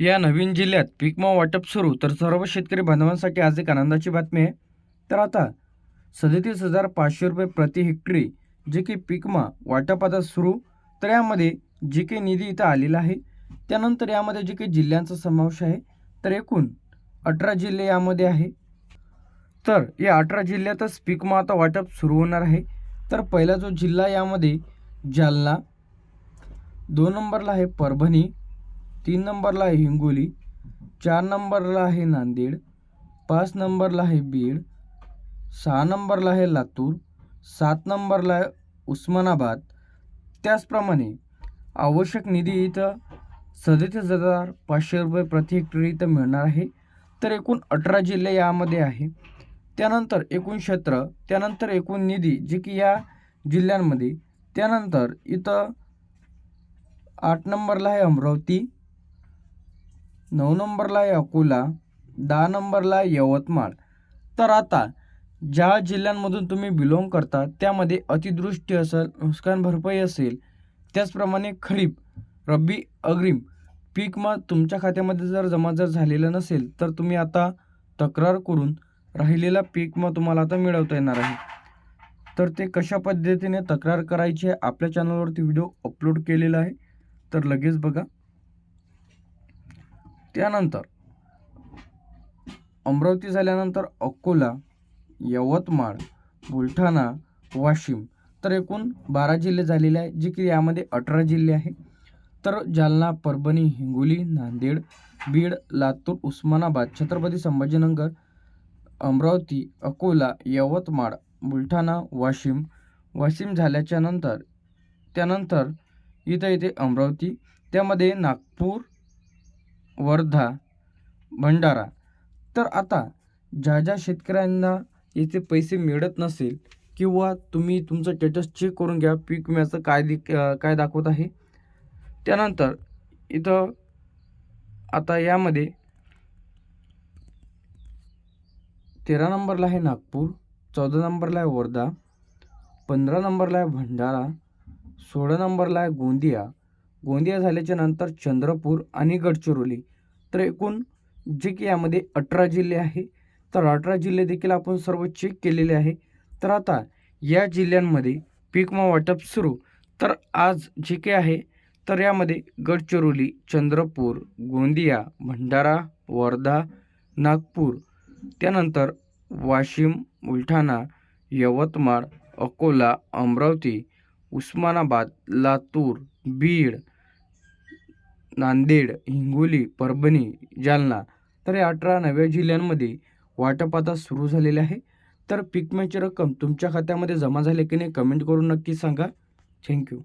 या नवीन जिल्ह्यात पीकमा वाटप सुरू. तर सर्व शेतकरी बांधवांसाठी आज एक आनंदाची बातमी आहे. तर आता सदतीस हजार पाचशे रुपये प्रति हेक्टरी जे की पीकमा वाटप आता सुरू. तर यामध्ये जे काही निधी इथं आलेला आहे. त्यानंतर यामध्ये जे काही जिल्ह्यांचा समावेश आहे. तर एकूण अठरा जिल्हे यामध्ये आहे. तर या अठरा जिल्ह्यातच पीकमा आता वाटप सुरू होणार आहे. तर पहिला जो जिल्हा यामध्ये जालना दोन नंबरला आहे परभणी तीन नंबरला आहे हिंगोली चार नंबरला आहे नांदेड पाच नंबरला आहे बीड सहा नंबरला आहे लातूर सात नंबरला आहे उस्मानाबाद. त्याचप्रमाणे आवश्यक निधी इथं सदतीस हजार पाचशे रुपये प्रति हेक्टर इथं मिळणार आहे. तर एकूण अठरा जिल्हे यामध्ये आहे. त्यानंतर एकूण क्षेत्र त्यानंतर एकूण निधी जे की या जिल्ह्यांमध्ये त्यानंतर इथं आठ नंबरला आहे अमरावती नऊ नंबरला आहे अकोला दहा नंबरला आहे यवतमाळ. तर आता ज्या जिल्ह्यांमधून तुम्ही बिलॉंग करता त्यामध्ये अतिदृष्टी असेल नुकसान भरपाई असेल त्याचप्रमाणे खरीप रब्बी अग्रिम पीक मग तुमच्या खात्यामध्ये जर जमा जर झालेलं नसेल तर तुम्ही आता तक्रार करून राहिलेला पीक मग तुम्हाला आता मिळवता येणार आहे. तर ते कशा पद्धतीने तक्रार करायची आहे आपल्या चॅनलवरती व्हिडिओ अपलोड केलेला आहे तर लगेच बघा. त्यानंतर अमरावती झाल्यानंतर अकोला यवतमाळ बुलढाणा वाशिम तर एकूण बारा जिल्हे झालेले आहे जे की यामध्ये अठरा जिल्हे आहे तर जालना परभणी हिंगोली नांदेड बीड लातूर उस्मानाबाद छत्रपती संभाजीनगर अमरावती अकोला यवतमाळ बुलढाणा वाशिम वाशिम झाल्याच्यानंतर त्यानंतर इथं येते अमरावती. त्यामध्ये नागपूर वर्धा भंडारा. तर आता ज्या ज्या शेतकऱ्यांना याचे पैसे मिळत नसेल किंवा तुम्ही तुमचं स्टेटस चेक करून घ्या पीक विम्याचं काय दि काय दाखवत आहे त्यानंतर इथं आता यामध्ये तेरा नंबरला आहे नागपूर चौदा नंबरला आहे वर्धा पंधरा नंबरला आहे भंडारा सोळा नंबरला आहे गोंदिया गोंदिया झाल्याच्यानंतर चंद्रपूर आणि गडचिरोली. तर एकूण जे की यामध्ये अठरा जिल्हे आहे. तर अठरा जिल्हे देखील आपण सर्व चेक केलेले आहे. तर आता या जिल्ह्यांमध्ये पीकमा वाटप सुरू. तर आज जे काही आहे तर यामध्ये गडचिरोली चंद्रपूर गोंदिया भंडारा वर्धा नागपूर त्यानंतर वाशिम बुलढाणा यवतमाळ अकोला अमरावती उस्मानाबाद लातूर बीड नांदेड हिंगोली परभणी जालना तर या अठरा नव्या जिल्ह्यांमध्ये वाटप आता सुरू झालेले आहे. तर पीक विम्याची रक्कम तुमच्या खात्यामध्ये जमा झाली की नाही कमेंट करून नक्की सांगा. थँक्यू